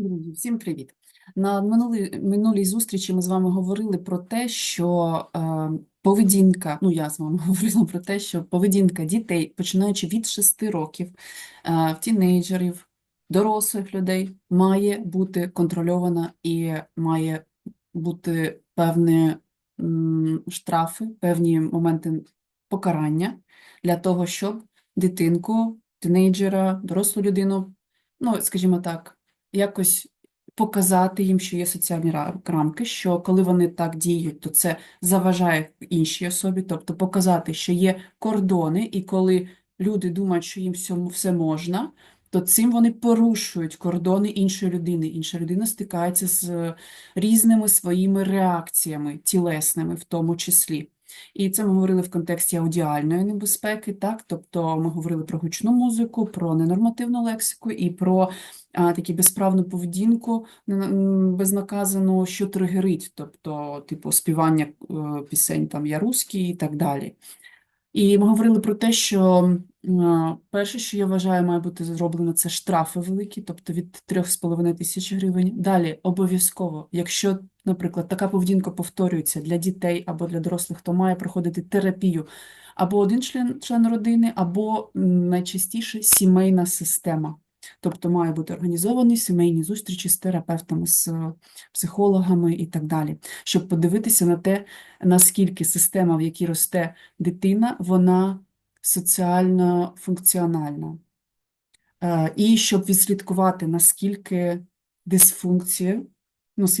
Друзі, всім привіт! На минулій, минулій зустрічі ми з вами говорили про те, що е, поведінка, ну я з вами говорила про те, що поведінка дітей, починаючи від 6 років, е, тінейджерів, дорослих людей, має бути контрольована і має бути певні м, штрафи, певні моменти покарання для того, щоб дитинку, тінейджера, дорослу людину, ну, скажімо так, якось показати їм, що є соціальні рамки, що коли вони так діють, то це заважає іншій особі, тобто показати, що є кордони, і коли люди думають, що їм всьому все можна, то цим вони порушують кордони іншої людини. Інша людина стикається з різними своїми реакціями, тілесними в тому числі. І це ми говорили в контексті аудіальної небезпеки, так? Тобто ми говорили про гучну музику, про ненормативну лексику і про а, такі безправну поведінку, безнаказану, що тригерить, тобто, типу, співання е, пісень там «Я русський» і так далі. І ми говорили про те, що е, перше, що я вважаю, має бути зроблено, це штрафи великі, тобто від 3,5 тисяч гривень. Далі обов'язково, якщо, наприклад, така поведінка повторюється для дітей або для дорослих, то має проходити терапію або один член, член родини, або найчастіше сімейна система. Тобто має бути організовані сімейні зустрічі з терапевтами, з е, психологами і так далі, щоб подивитися на те, наскільки система, в якій росте дитина, вона соціально функціональна. Е, І щоб відслідкувати, наскільки дисфункція,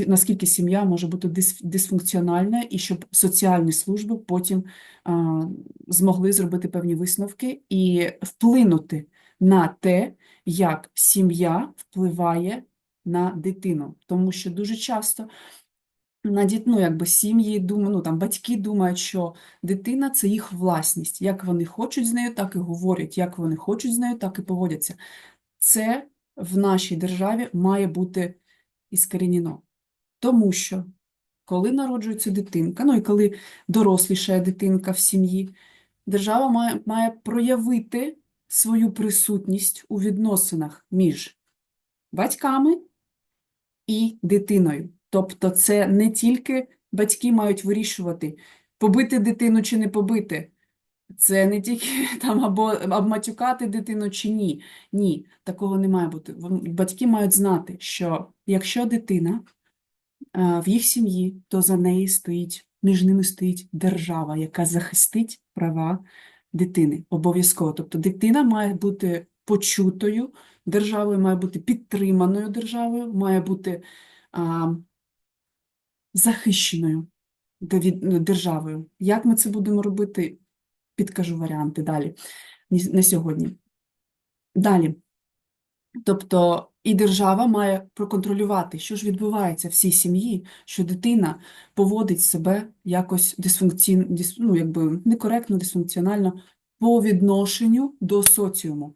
наскільки сім'я може бути дис- дисфункціональна, і щоб соціальні служби потім а, змогли зробити певні висновки і вплинути на те, як сім'я впливає на дитину. Тому що дуже часто на діт, ну, якби сім'ї думають, ну там батьки думають, що дитина це їх власність. Як вони хочуть з нею, так і говорять, як вони хочуть з нею, так і поводяться. Це в нашій державі має бути іскорінено. Тому що коли народжується дитинка, ну і коли дорослішає дитинка в сім'ї, держава має, має проявити свою присутність у відносинах між батьками і дитиною. Тобто це не тільки батьки мають вирішувати, побити дитину чи не побити. Це не тільки там або обматюкати дитину чи ні. Ні, такого не має бути. Батьки мають знати, що якщо дитина в їх сім'ї, то за неї стоїть, між ними стоїть держава, яка захистить права дитини. Обов'язково. Тобто дитина має бути почутою державою, має бути підтриманою державою, має бути а, захищеною ну, державою. Як ми це будемо робити? Підкажу варіанти далі, на сьогодні. Далі. Тобто і держава має проконтролювати, що ж відбувається в цій сім'ї, що дитина поводить себе якось дисфункційно, дис, ну, якби некоректно, дисфункціонально по відношенню до соціуму.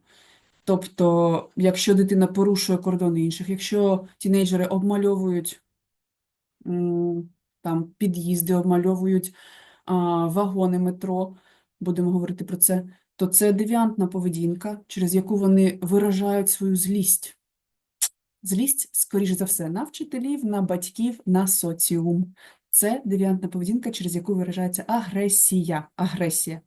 Тобто, якщо дитина порушує кордони інших, якщо тінейджери обмальовують там під'їзди, обмальовують а, вагони метро, будемо говорити про це, то це девіантна поведінка, через яку вони виражають свою злість. Злість, скоріш за все, на вчителів, на батьків, на соціум. Це девіантна поведінка, через яку виражається агресія. Агресія.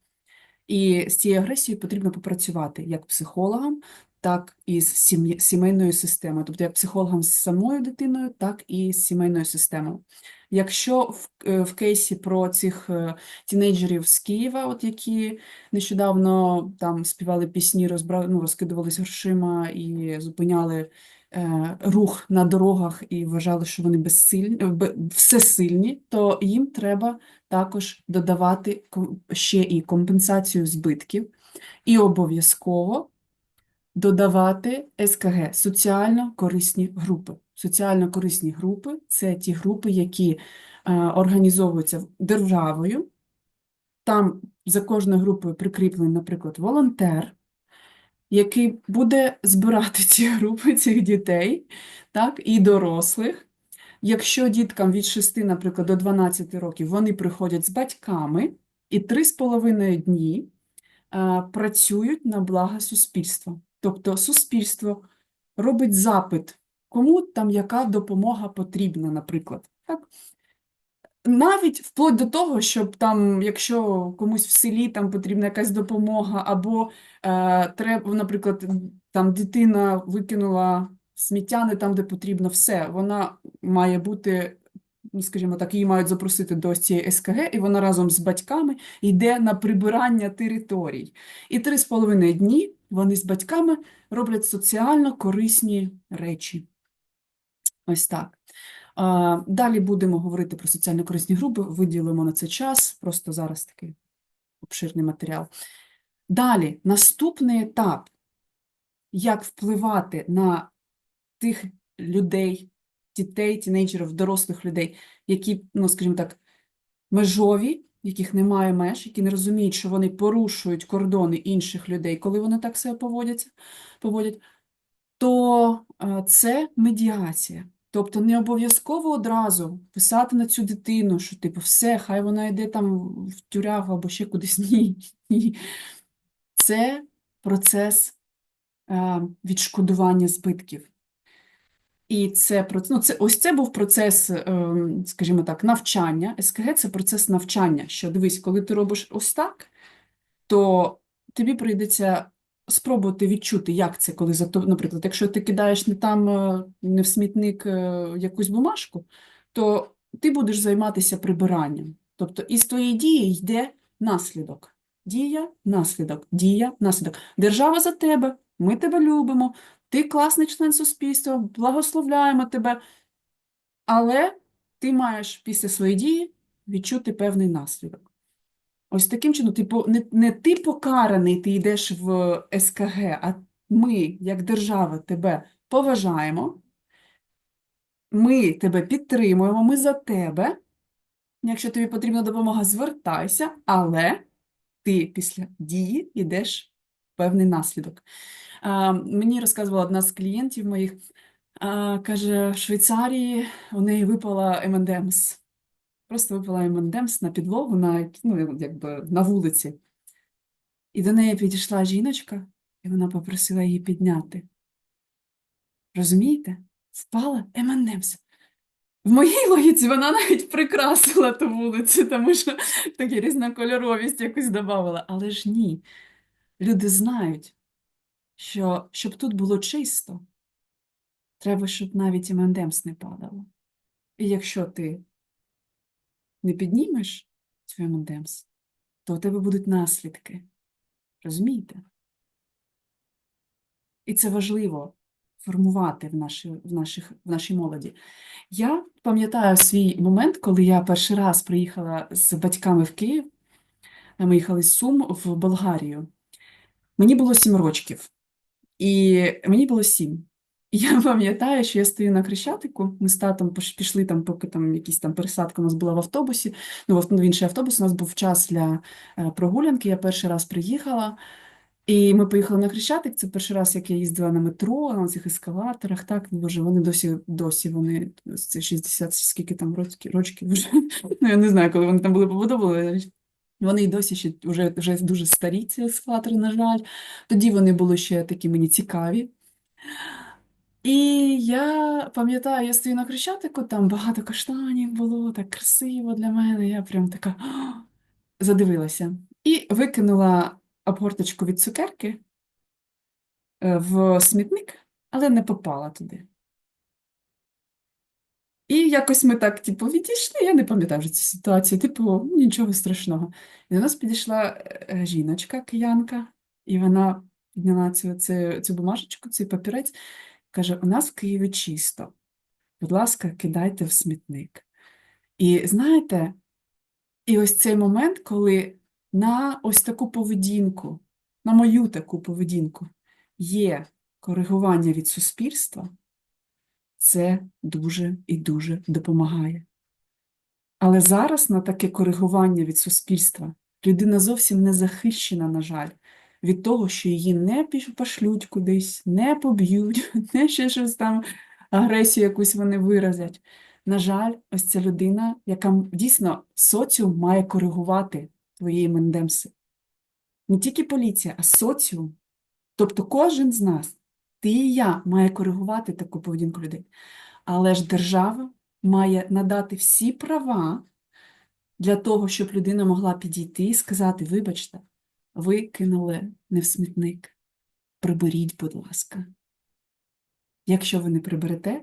І з цією агресією потрібно попрацювати як психологам, так і з сімейною системою, тобто як психологам з самою дитиною, так і з сімейною системою. Якщо в, е, в кейсі про цих е, тінейджерів з Києва, от які нещодавно там співали пісні, розбра... ну, розкидувались грошима і зупиняли е, рух на дорогах і вважали, що вони безсильні, е, всесильні, то їм треба також додавати ще і компенсацію збитків, і обов'язково додавати СКГ соціально корисні групи. Соціально корисні групи це ті групи, які е, організовуються державою. Там за кожною групою прикріплений, наприклад, волонтер, який буде збирати ці групи цих дітей, так, і дорослих. Якщо діткам від 6, наприклад, до 12 років вони приходять з батьками і 3,5 дні а, працюють на благо суспільства. Тобто суспільство робить запит кому там яка допомога потрібна, наприклад. Так? Навіть вплоть до того, щоб там, якщо комусь в селі там потрібна якась допомога, або е, треба, наприклад, там дитина викинула сміття не там, де потрібно, все, вона має бути, ну, скажімо так, її мають запросити до цієї СКГ, і вона разом з батьками йде на прибирання територій. І три з половиною дні вони з батьками роблять соціально корисні речі. Ось так. Далі будемо говорити про соціально корисні групи, виділимо на це час, просто зараз такий обширний матеріал. Далі, наступний етап, як впливати на тих людей, дітей, тінейджерів, дорослих людей, які, ну, скажімо так, межові, яких немає меж, які не розуміють, що вони порушують кордони інших людей, коли вони так себе поводяться, поводять, то е, це медіація. Тобто не обов'язково одразу писати на цю дитину, що типу все, хай вона йде там в тюрягу або ще кудись. Ні. Це процес е, відшкодування збитків. І це, ну, це ось це був процес, е, скажімо так, навчання. СКГ це процес навчання. Що дивись, коли ти робиш ось так, то тобі прийдеться спробувати відчути, як це, коли наприклад, якщо ти кидаєш не там, е, не в смітник е, якусь бумажку, то ти будеш займатися прибиранням. Тобто із твоєї дії йде наслідок. Дія, наслідок, дія, наслідок. Держава за тебе, ми тебе любимо, ти класний член суспільства, благословляємо тебе, але ти маєш після своєї дії відчути певний наслідок. Ось таким чином, типу, не, не ти покараний, ти йдеш в СКГ, а ми, як держава, тебе поважаємо, ми тебе підтримуємо, ми за тебе. Якщо тобі потрібна допомога, звертайся, але ти після дії йдеш в певний наслідок. А, мені розказувала одна з клієнтів моїх, а, каже, в Швейцарії у неї випала M&M's. Просто випала M&M's на підлогу, на, ну, якби на вулиці. І до неї підійшла жіночка, і вона попросила її підняти. Розумієте? Впала M&M's. В моїй логіці вона навіть прикрасила ту вулицю, тому що таку різнокольоровість якусь додавала. Але ж ні. Люди знають, що щоб тут було чисто, треба, щоб навіть M&M's не падало. І якщо ти не піднімеш цю M&M's, то у тебе будуть наслідки. Розумієте? І це важливо формувати в, нашій, в, наших, в нашій молоді. Я пам'ятаю свій момент, коли я перший раз приїхала з батьками в Київ. Ми їхали з Сум в Болгарію. Мені було сім рочків, і мені було сім. Я пам'ятаю, що я стою на Хрещатику, ми з татом пош- пішли там, поки там якісь там пересадка у нас була в автобусі, ну, в в інший автобус, у нас був час для е, прогулянки, я перший раз приїхала, і ми поїхали на Хрещатик, це перший раз, як я їздила на метро, на цих ескалаторах, так, ну, боже, вони досі, досі, вони, це 60, скільки там років, рочків вже, ну, я не знаю, коли вони там були побудовані, вони й досі ще вже, вже дуже старі, ці ескалатори, на жаль. Тоді вони були ще такі мені цікаві. І я пам'ятаю, я стою на Хрещатику, там багато каштанів було, так красиво для мене. Я прям така задивилася. І викинула обгорточку від цукерки е, в смітник, але не попала туди. І якось ми так, типу, відійшли, я не пам'ятаю вже цю ситуацію, типу, нічого страшного. І до нас підійшла е, жіночка, киянка, і вона підняла цю, цю, цю бумажечку, цей папірець, каже: у нас в Києві чисто. Будь ласка, кидайте в смітник. І знаєте, і ось цей момент, коли на ось таку поведінку, на мою таку поведінку є коригування від суспільства, це дуже і дуже допомагає. Але зараз на таке коригування від суспільства людина зовсім не захищена, на жаль, від того, що її не пошлють кудись, не поб'ють, не ще щось там, агресію якусь вони виразять. На жаль, ось ця людина, яка дійсно соціум має коригувати твої мендемси. Не тільки поліція, а соціум. Тобто кожен з нас. ти і я має коригувати таку поведінку людей. Але ж держава має надати всі права для того, щоб людина могла підійти і сказати: вибачте, ви кинули не в смітник, приберіть, будь ласка. Якщо ви не приберете,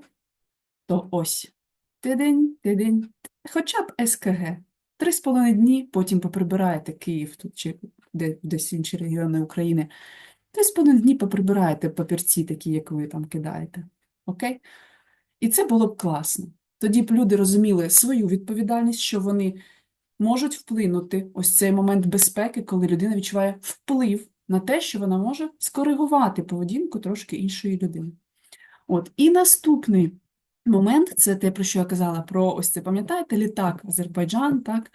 то ось тидень, тидень, хоча б СКГ. Три з половиною дні, потім поприбираєте Київ тут чи де, десь інші регіони України. Три з половиною дні поприбираєте папірці такі, як ви там кидаєте. Окей? І це було б класно. Тоді б люди розуміли свою відповідальність, що вони можуть вплинути ось цей момент безпеки, коли людина відчуває вплив на те, що вона може скоригувати поведінку трошки іншої людини. От. І наступний момент це те, про що я казала, про ось це, пам'ятаєте, літак Азербайджан, так?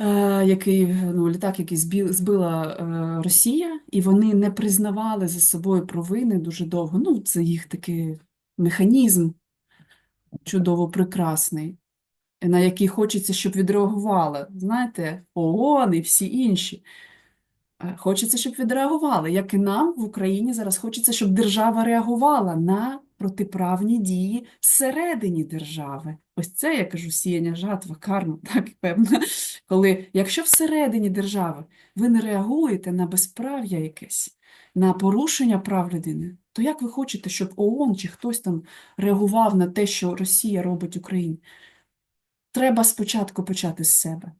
Е, який, ну, літак, який збила е, Росія, і вони не признавали за собою провини дуже довго. Ну, це їх такий механізм чудово прекрасний, на який хочеться, щоб відреагували. Знаєте, ООН і всі інші. Е, Хочеться, щоб відреагували, як і нам в Україні зараз хочеться, щоб держава реагувала на протиправні дії всередині держави. Ось це, я кажу, сіяння жатва, карма, так, певно. Коли, якщо всередині держави ви не реагуєте на безправ'я якесь, на порушення прав людини, то як ви хочете, щоб ООН чи хтось там реагував на те, що Росія робить Україні? Треба спочатку почати з себе.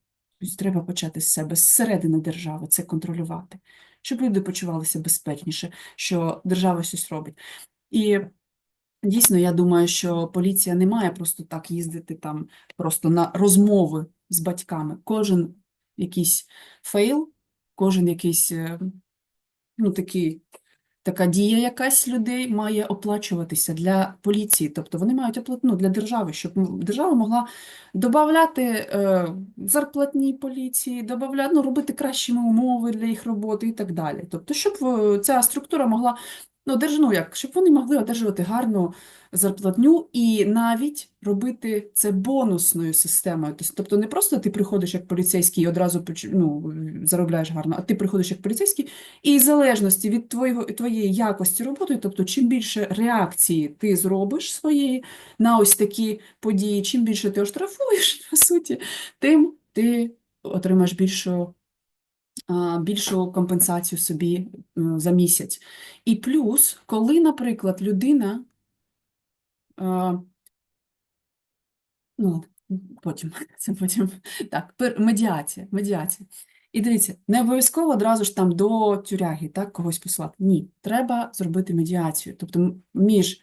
Треба почати з себе, зсередини держави, це контролювати, щоб люди почувалися безпечніше, що держава щось робить. І дійсно, я думаю, що поліція не має просто так їздити там просто на розмови з батьками. Кожен якийсь фейл, кожен якийсь е, ну, такий, така дія якась людей має оплачуватися для поліції. Тобто вони мають оплатну ну, для держави, щоб держава могла додати е, зарплатні поліції, добавляти, ну, робити кращими умови для їх роботи і так далі. Тобто, щоб е, ця структура могла, ну, держ- ну, як, щоб вони могли одержувати гарну зарплатню і навіть робити це бонусною системою. Тобто не просто ти приходиш як поліцейський і одразу ну, заробляєш гарно, а ти приходиш як поліцейський, і в залежності від твоєго, твоєї якості роботи, тобто чим більше реакції ти зробиш своєї на ось такі події, чим більше ти оштрафуєш, по суті, тим ти отримаєш більшу, більшу компенсацію собі за місяць. І плюс, коли, наприклад, людина, ну, потім, це потім, так, медіація, медіація. І дивіться, не обов'язково одразу ж там до тюряги, так, когось послати. Ні, треба зробити медіацію. Тобто між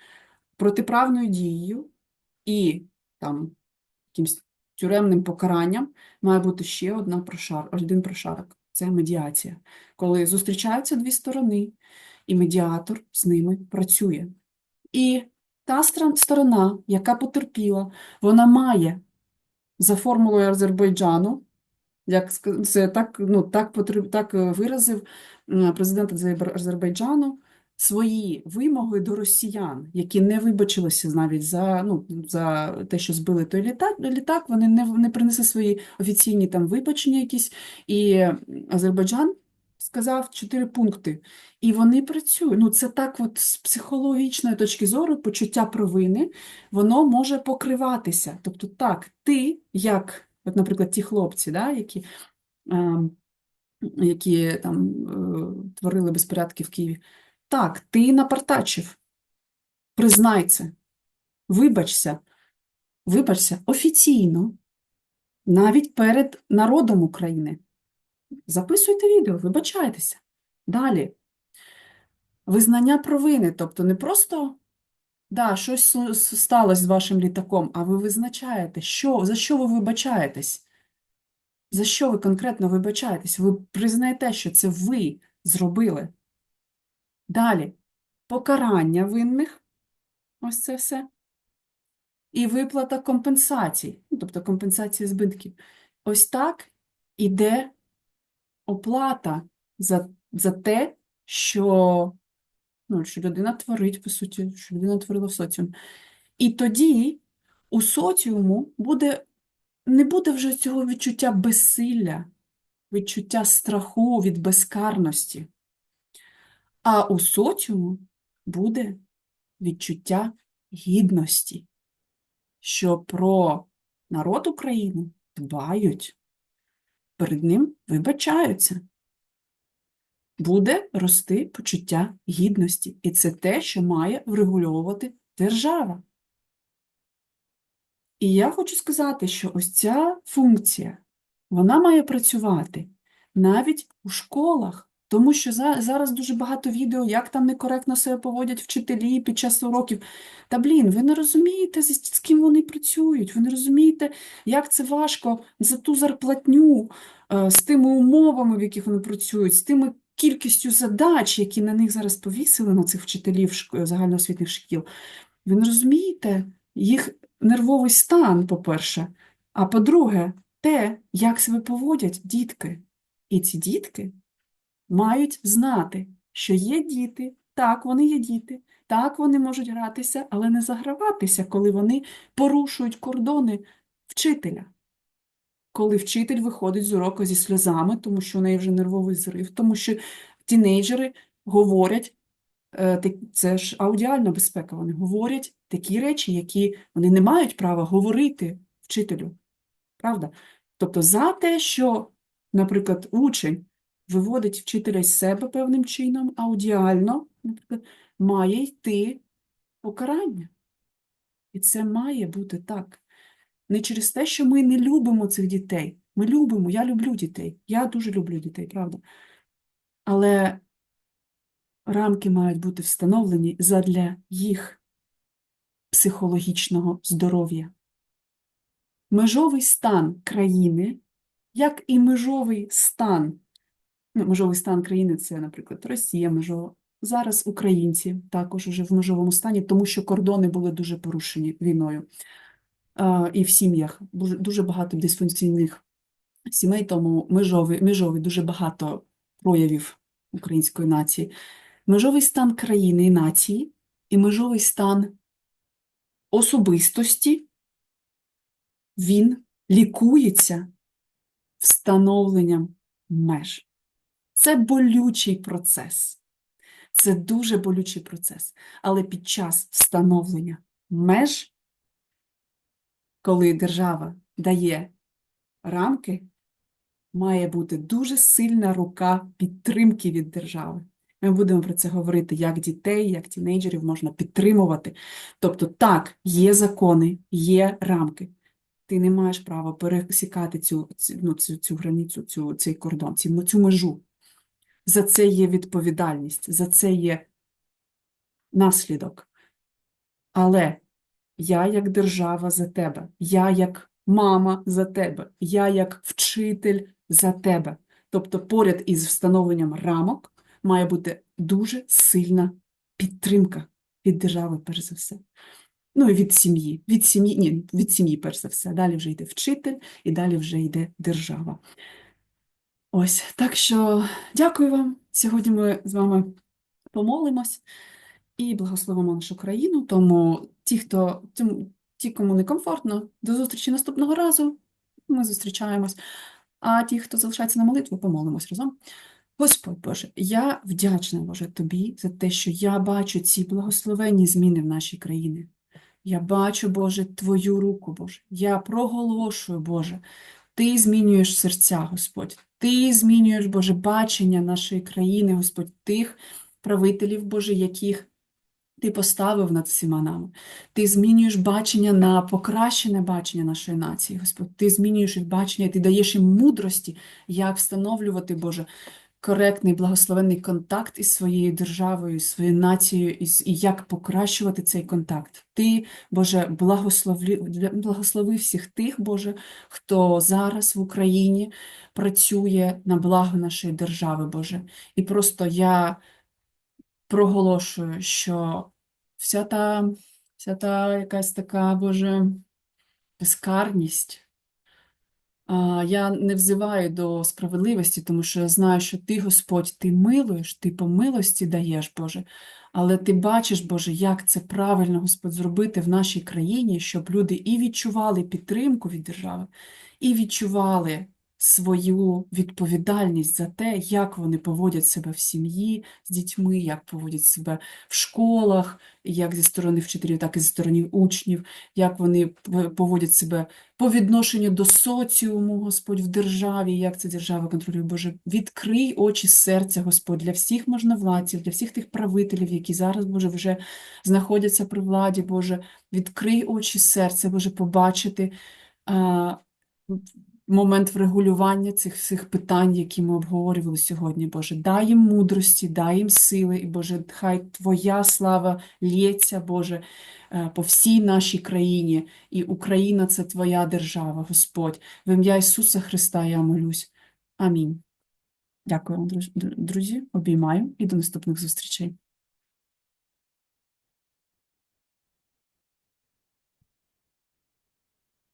протиправною дією і там якимсь тюремним покаранням має бути ще одна прошар, один прошарок. Це медіація. Коли зустрічаються дві сторони, і медіатор з ними працює. І та сторона, яка потерпіла, вона має за формулою Азербайджану, як це так, ну, так, так е, виразив президент Азербай- Азербайджану свої вимоги до росіян, які не вибачилися навіть за, ну, за те, що збили той літак, літак вони не, не принесли свої офіційні там вибачення якісь, і Азербайджан сказав чотири пункти, і вони працюють. Ну, це так от з психологічної точки зору почуття провини, воно може покриватися. Тобто так, ти, як, от, наприклад, ті хлопці, да, які, е, які там е, творили безпорядки в Києві, так, ти напартачив, признай це, вибачся, вибачся офіційно, навіть перед народом України. Записуйте відео, вибачайтеся. Далі. Визнання провини, тобто не просто да, щось сталося з вашим літаком, а ви визначаєте, що, за що ви вибачаєтесь, за що ви конкретно вибачаєтесь, ви признаєте, що це ви зробили. Далі, покарання винних, ось це все, і виплата компенсацій, ну, тобто компенсації збитків. Ось так іде оплата за, за те, що, ну, що людина творить, по суті, що людина творила в соціумі. І тоді у соціуму буде, не буде вже цього відчуття безсилля, відчуття страху від безкарності. А у соціуму буде відчуття гідності, що про народ України дбають, перед ним вибачаються. Буде рости почуття гідності. І це те, що має врегульовувати держава. І я хочу сказати, що ось ця функція, вона має працювати навіть у школах, тому що за- зараз дуже багато відео, як там некоректно себе поводять вчителі під час уроків. Та блін, ви не розумієте, з ким вони працюють, ви не розумієте, як це важко за ту зарплатню, е, з тими умовами, в яких вони працюють, з тими кількістю задач, які на них зараз повісили, на цих вчителів загальноосвітніх шкіл. Ви не розумієте їх нервовий стан, по-перше, а по-друге, те, як себе поводять дітки. І ці дітки мають знати, що є діти, так, вони є діти, так, вони можуть гратися, але не заграватися, коли вони порушують кордони вчителя. Коли вчитель виходить з уроку зі сльозами, тому що у неї вже нервовий зрив, тому що тінейджери говорять, е, це ж аудіальна безпека, вони говорять такі речі, які вони не мають права говорити вчителю. Правда? Тобто за те, що, наприклад, учень виводить вчителя з себе певним чином, аудіально, наприклад, має йти покарання. І це має бути так. Не через те, що ми не любимо цих дітей. Ми любимо, я люблю дітей. Я дуже люблю дітей, правда. Але рамки мають бути встановлені задля їх психологічного здоров'я. Межовий стан країни, як і межовий стан, межовий стан країни це, наприклад, Росія межова. Зараз українці також уже в межовому стані, тому що кордони були дуже порушені війною. І в сім'ях дуже багато дисфункційних сімей, тому межовий, межовий дуже багато проявів української нації. Межовий стан країни і нації, і межовий стан особистості, він лікується встановленням меж. Це болючий процес. Це дуже болючий процес. Але під час встановлення меж, коли держава дає рамки, має бути дуже сильна рука підтримки від держави. Ми будемо про це говорити, як дітей, як тінейджерів можна підтримувати. Тобто, так, є закони, є рамки. Ти не маєш права пересікати цю, ну, цю, цю границю, цю, цей кордон, цю, цю межу. За це є відповідальність, за це є наслідок. Але я як держава за тебе, я як мама за тебе, я як вчитель за тебе. Тобто поряд із встановленням рамок має бути дуже сильна підтримка від держави, перш за все. Ну і від сім'ї. Від сім'ї, ні, від сім'ї, перш за все. Далі вже йде вчитель, і далі вже йде держава. Ось, так що дякую вам. Сьогодні ми з вами помолимось і благословимо нашу країну. Тому ті, хто ті, кому не комфортно, до зустрічі наступного разу. Ми зустрічаємось. А ті, хто залишається на молитву, помолимось разом. Господь Боже, я вдячна, Боже, Тобі за те, що я бачу ці благословенні зміни в нашій країні. Я бачу, Боже, Твою руку, Боже. Я проголошую, Боже, Ти змінюєш серця, Господь. Ти змінюєш, Боже, бачення нашої країни, Господь, тих правителів, Боже, яких Ти поставив над всіма нами. Ти змінюєш бачення на покращене бачення нашої нації, Господь. Ти змінюєш їх бачення, ти даєш їм мудрості, як встановлювати, Боже, коректний, благословенний контакт із своєю державою, своєю нацією, і, як покращувати цей контакт. Ти, Боже, благословлі, для- благослови всіх тих, Боже, хто зараз в Україні працює на благо нашої держави, Боже. І просто я проголошую, що вся та, вся та якась така, Боже, безкарність. Я не взиваю до справедливості, тому що я знаю, що ти, Господь, ти милуєш, ти по милості даєш, Боже. Але ти бачиш, Боже, як це правильно, Господь, зробити в нашій країні, щоб люди і відчували підтримку від держави, і відчували свою відповідальність за те, як вони поводять себе в сім'ї з дітьми, як поводять себе в школах, як зі сторони вчителів, так і зі сторони учнів, як вони поводять себе по відношенню до соціуму, Господь, в державі, як ця держава контролює, Боже, відкрий очі серця, Господь, для всіх можновладців, для всіх тих правителів, які зараз, Боже, вже знаходяться при владі, Боже, відкрий очі серця, Боже, побачити момент врегулювання цих всіх питань, які ми обговорювали сьогодні, Боже. Дай їм мудрості, дай їм сили, і, Боже, хай Твоя слава лється, Боже, е, по всій нашій країні. І Україна – це Твоя держава, Господь. В ім'я Ісуса Христа я молюсь. Амінь. Дякую вам, друзі. Обіймаю і до наступних зустрічей.